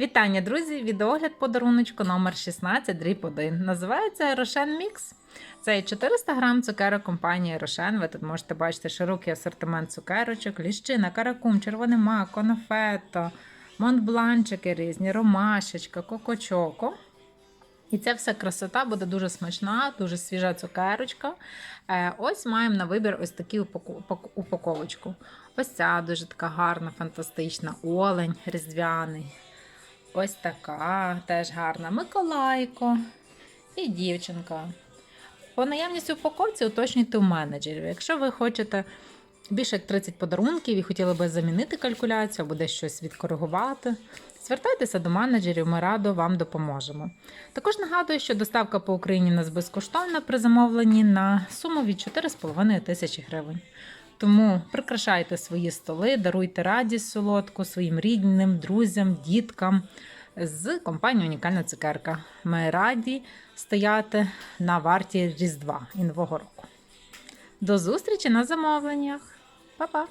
Вітання, друзі! Відеогляд подаруночку номер 16 дріб 1. Називається Рошен Мікс. Це 400 грам цукерок компанії Рошен. Ви тут можете бачити широкий асортимент цукерочок, ліщина, каракум, червоний мак, конфетто, монбланчики різні, ромашечка, кокочоко. І ця вся красота буде дуже смачна, дуже свіжа цукерочка. Е, ось маємо на вибір ось таку упаковочку. Ось ця дуже така гарна, фантастична олень різдвяний. Ось така теж гарна Миколайко і дівчинка. По наявності упаковці уточнюйте у менеджерів. Якщо ви хочете більше як 30 подарунків і хотіли би замінити калькуляцію або десь щось відкоригувати, звертайтеся до менеджерів, ми радо вам допоможемо. Також нагадую, що доставка по Україні у нас безкоштовна при замовленні на суму від 4,5 тисячі гривень. Тому прикрашайте свої столи, даруйте радість солодку своїм рідним, друзям, діткам з компанії Унікальна цукерка. Ми раді стояти на варті Різдва і Нового року. До зустрічі на замовленнях. Па-па!